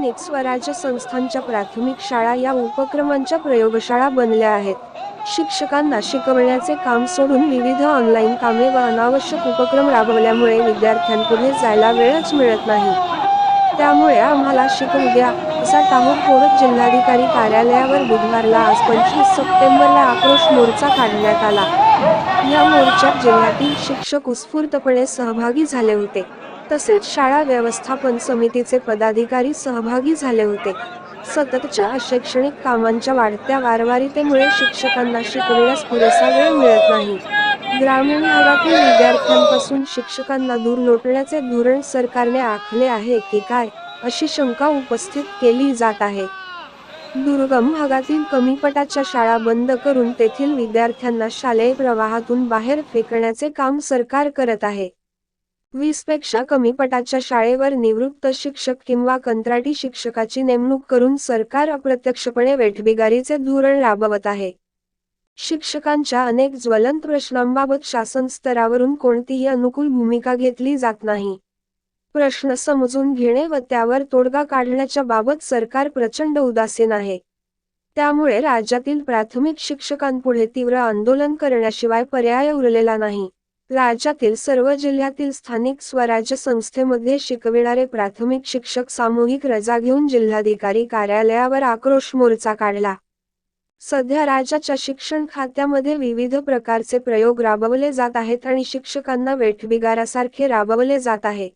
स्थानिक स्वराज्य संस्थांच्या प्राथमिक शाळा या उपक्रमांच्या प्रयोगशाळा बनल्या आहेत. शिक्षकांना शिकवण्याचे काम सोडून विविध ऑनलाईन कामे व अनावश्यक उपक्रम राबवल्यामुळे विद्यार्थ्यांपुढे जायला वेळच मिळत नाही. त्यामुळे आम्हाला शिकवू द्या असा टाहू फोडत जिल्हाधिकारी कार्यालयावर बुधवारला आज पंचवीस सप्टेंबरला आक्रोश मोर्चा काढण्यात आला. या मोर्चात जिल्ह्यातील शिक्षक उत्स्फूर्तपणे सहभागी झाले होते. तसेच शाळा व्यवस्थापन समितीचे पदाधिकारी सहभागी झाले होते. सततच्या शैक्षणिक कामांच्या वाढत्या वारवारितेमुळे शिक्षकांना शिकविण्यास पुरेसा वेळ मिळत नाही. ग्रामीण भागातील विद्यार्थ्यांपासून शिक्षकांना दूर लोटण्याचे धोरण सरकारने आखले आहे की काय अशी शंका उपस्थित केली जात आहे. दुर्गम भागातील कमी पटाच्या शाळा बंद करून तेथील विद्यार्थ्यांना शालेय प्रवाहातून बाहेर फेकण्याचे काम सरकार करत आहे. वीसपेक्षा कमी पटाच्या शाळेवर निवृत्त शिक्षक किंवा कंत्राटी शिक्षकाची नेमणूक करून सरकार अप्रत्यक्षपणे वेठबिगारीचे धोरण राबवत आहे. शिक्षकांच्या अनेक ज्वलंत प्रश्नांबाबत शासन स्तरावरून कोणतीही अनुकूल भूमिका घेतली जात नाही. प्रश्न समजून घेणे व त्यावर तोडगा काढण्याच्या बाबत सरकार प्रचंड उदासीन आहे. त्यामुळे राज्यातील प्राथमिक शिक्षकांपुढे तीव्र आंदोलन करण्याशिवाय पर्याय उरलेला नाही. राज्यातील सर्व जिल्ह्यातील स्थानिक स्वराज्य संस्थेमध्ये शिकविणारे प्राथमिक शिक्षक सामूहिक रजा घेऊन जिल्हाधिकारी कार्यालयावर आक्रोश मोर्चा काढला. सध्या राज्याच्या शिक्षण खात्यामध्ये विविध प्रकारचे प्रयोग राबवले जात आहेत आणि शिक्षकांना वेठबिगारासारखे राबवले जात आहे.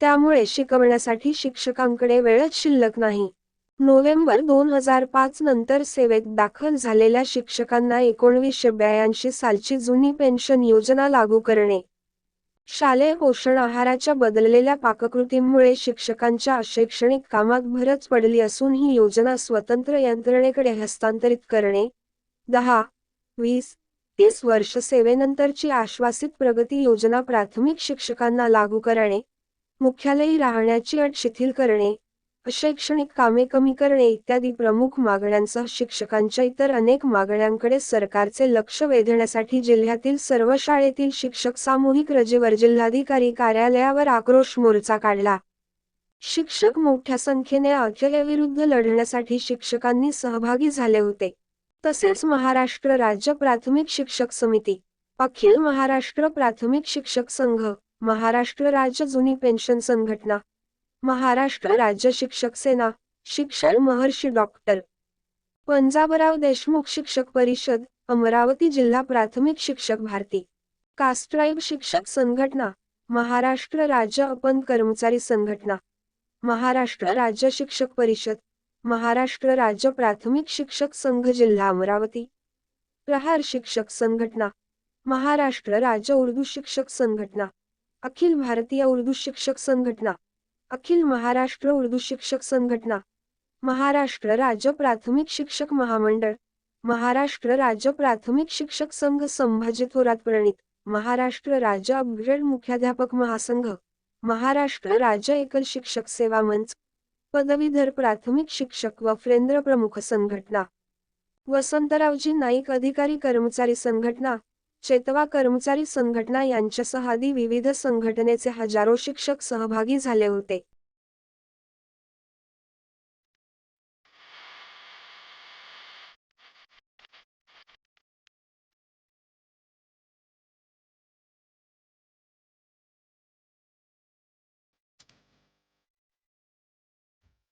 त्यामुळे शिकवण्यासाठी शिक्षकांकडे वेळच शिल्लक नाही. नोव्हेंबर दोन हजार पाच नंतर सेवेत दाखल झालेल्या शिक्षकांना एकोणवीसशे ब्याऐंशी सालची जुनी पेन्शन योजना लागू करणे. शालेय पोषण आहाराच्या बदललेल्या पाककृतींमुळे शिक्षकांच्या शैक्षणिक कामात भरच पडली असून ही योजना स्वतंत्र यंत्रणेकडे हस्तांतरित करणे. दहा वीस तीस वर्ष सेवेनंतरची आश्वासित प्रगती योजना प्राथमिक शिक्षकांना लागू करणे. मुख्यालयी राहण्याची अट शिथिल करणे. अशैक्षणिक कामे कमी करणे इत्यादी प्रमुख मागण्यांसह शिक्षकांच्या इतर अनेक मागण्यांकडे सरकारचे लक्ष वेधण्यासाठी जिल्ह्यातील सर्व शाळेतील शिक्षक सामूहिक रजेवर जिल्हाधिकारी कार्यालयावर आक्रोश मोर्चा काढला. शिक्षक मोठ्या संख्येने अखिलेविरुद्ध लढण्यासाठी शिक्षकांनी सहभागी झाले होते. तसेच महाराष्ट्र राज्य प्राथमिक शिक्षक समिती अखिल महाराष्ट्र प्राथमिक शिक्षक संघ महाराष्ट्र राज्य जुनी पेन्शन संघटना महाराष्ट्र राज्य शिक्षक सेना शिक्षण महर्षी डॉक्टर पंजाबराव देशमुख शिक्षक परिषद अमरावती जिल्हा प्राथमिक शिक्षक भारती. कास्ट्राईब शिक्षक संघटना महाराष्ट्र राज्य अपन कर्मचारी संघटना. महाराष्ट्र राज्य शिक्षक परिषद महाराष्ट्र राज्य प्राथमिक शिक्षक संघ जिल्हा अमरावती. प्रहार शिक्षक संघटना महाराष्ट्र राज्य उर्दू शिक्षक संघटना. अखिल भारतीय उर्दू शिक्षक संघटना. अखिल महाराष्ट्र उर्दू शिक्षक संघटना महाराष्ट्र राज्य प्राथमिक शिक्षक महामंडळ महाराष्ट्र राज्य प्राथमिक शिक्षक संघ संभाजी थोरात प्रणित महाराष्ट्र राज्य अपग्रेड मुख्याध्यापक महासंघ महाराष्ट्र राज्य एकल शिक्षक सेवा मंच पदवीधर प्राथमिक शिक्षक व फ्रेंद्र प्रमुख संघटना वसंतरावजी नाईक अधिकारी कर्मचारी संघटना चेतवा कर्मचारी संघटना यांच्यासह आदी विविध संघटनेचे हजारो शिक्षक सहभागी झाले होते.